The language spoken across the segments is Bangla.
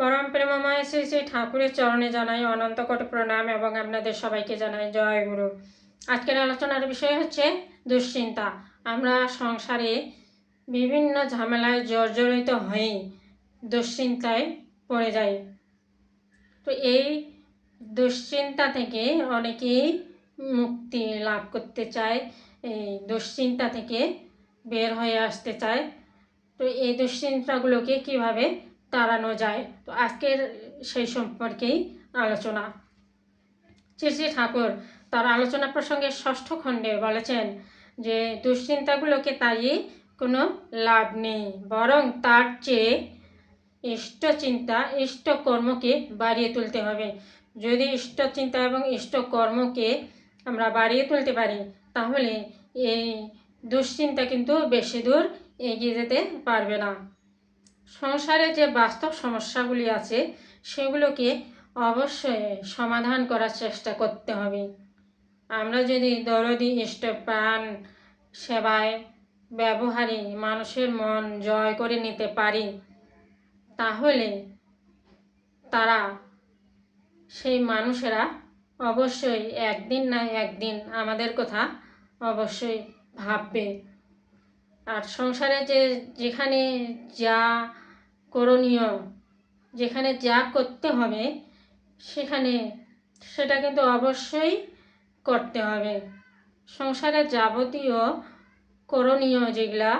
পরম প্রেমময় শ্রী শ্রী ঠাকুরের চরণে জানাই অনন্ত কোটি প্রণাম এবং আপনাদের সবাইকে জানাই জয় গুরু। আজকের আলোচনার বিষয় হচ্ছে দুশ্চিন্তা। আমরা সংসারে বিভিন্ন ঝামেলায় জর্জরিত হয়েই দুশ্চিন্তায় পড়ে যাই। তো এই দুশ্চিন্তা থেকে অনেকেই মুক্তি লাভ করতে চায়, এই দুশ্চিন্তা থেকে বের হয়ে আসতে চায়। তো এই দুশ্চিন্তাগুলোকে কীভাবে তাড়ানো যায়। তো আজকের সেই সম্পর্কেই আলোচনা। শ্রী ঠাকুর তার আলোচনা প্রসঙ্গে ষষ্ঠ খণ্ডে বলেছেন যে, দুশ্চিন্তাগুলোকে তাড়িয়ে কোনো লাভ নেই, বরং তার চেয়ে ইষ্ট চিন্তা ইষ্ট কর্মকে বাড়িয়ে তুলতে হবে। যদি ইষ্ট চিন্তা এবং ইষ্ট কর্মকে আমরা বাড়িয়ে তুলতে পারি, তাহলে এই দুশ্চিন্তা কিন্তু বেশি দূর এগিয়ে যেতে পারবে না। সংসারে যে বাস্তব সমস্যাগুলি আছে, সেগুলোকে অবশ্যই সমাধান করার চেষ্টা করতে হবে। আমরা যদি দরদি, ইষ্টপ্রাণ সেবায় ব্যবহারে মানুষের মন জয় করে নিতে পারি, তাহলে তারা, সেই মানুষেরা অবশ্যই একদিন না একদিন আমাদের কথা অবশ্যই ভাববে। আর সংসারে যে, যেখানে যা করণীয়। যেখানে যা করতে হবে, সেখানে সেটা কিন্তু অবশ্যই করতে হবে। সংসারের যাবতীয় করণীয় যেগুলা,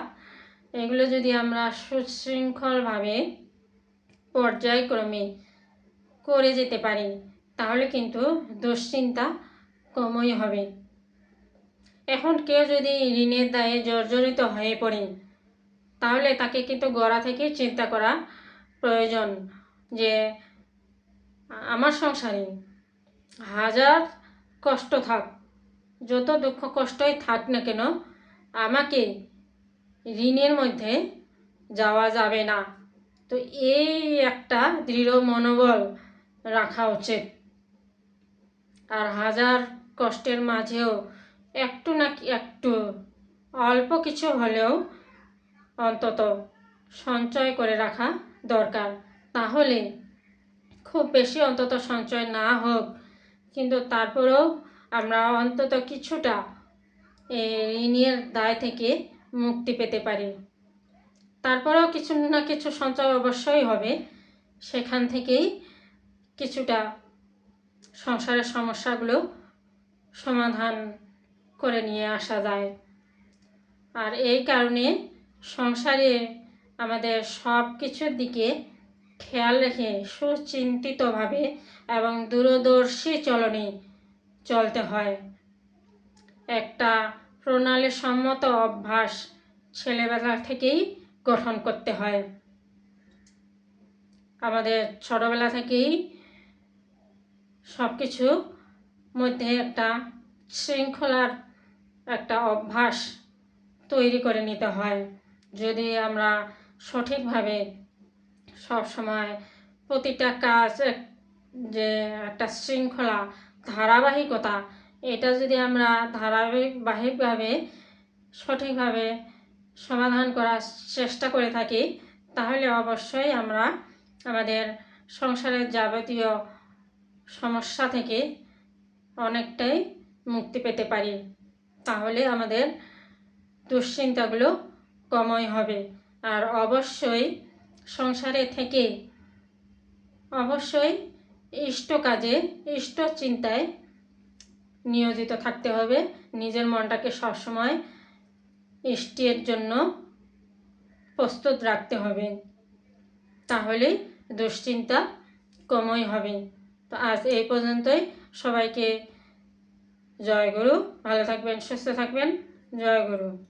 এগুলো যদি আমরা সুশৃঙ্খলভাবে পর্যায়ক্রমে করে যেতে পারি, তাহলে কিন্তু দুশ্চিন্তা কমই হবে। এখন কেউ যদি ঋণের দায়ে জর্জরিত হয়ে পড়ে তাহলে তাকে কিন্তু গড়া থেকে চিন্তা করা প্রয়োজন যে আমার সংসারে হাজার কষ্ট থাক, যত দুঃখ কষ্টই থাক না কেন, আমাকে ঋণের মধ্যে যাওয়া যাবে না। তো এই একটা দৃঢ় মনোবল রাখা উচিত। আর হাজার কষ্টের মাঝেও একটু না একটু অল্প কিছু হলেও অন্তত সঞ্চয় করে রাখা দরকার। তাহলে খুব বেশি অন্তত সঞ্চয় না হোক, কিন্তু তারপরেও আমরা অন্তত কিছুটা ঋণের দায় থেকে মুক্তি পেতে পারি। তারপরেও কিছু না কিছু সঞ্চয় অবশ্যই হবে। সেখান থেকেই কিছুটা সংসারের সমস্যাগুলো সমাধান করে নিয়ে আসা যায়। আর এই কারণে সংসারে আমাদের সব কিছুর দিকে খেয়াল রেখে সুচিন্তিতভাবে এবং দূরদর্শী চলনে চলতে হয়। একটা প্রণালী সম্মত অভ্যাস ছেলেবেলা থেকেই গঠন করতে হয়। আমাদের ছোটোবেলা থেকেই সব কিছু মধ্যে একটা শৃঙ্খলার একটা অভ্যাস তৈরি করে নিতে হয়। যদি আমরা সঠিকভাবে সব সময় প্রতিটা কাজ যে একটা শৃঙ্খলা, ধারাবাহিকতা, এটা যদি আমরা ধারাবাহিকভাবে সঠিকভাবে সমাধান করার চেষ্টা করে থাকি, তাহলে অবশ্যই আমরা আমাদের সংসারের যাবতীয় সমস্যা থেকে অনেকটাই মুক্তি পেতে পারি। তাহলে আমাদের দুশ্চিন্তাগুলো কমই হবে। আর অবশ্যই সংসারে থেকে, অবশ্যই ইষ্ট কাজে, ইষ্ট চিন্তায় নিয়োজিত থাকতে হবে। নিজের মনটাকে সবসময় ইষ্টের জন্য প্রস্তুত রাখতে হবে। তাহলে দুশ্চিন্তা কমই হবে। তো আজ এই পর্যন্তই। সবাইকে জয় গুরু। ভালো থাকবেন, সুস্থ থাকবেন। জয় গুরু।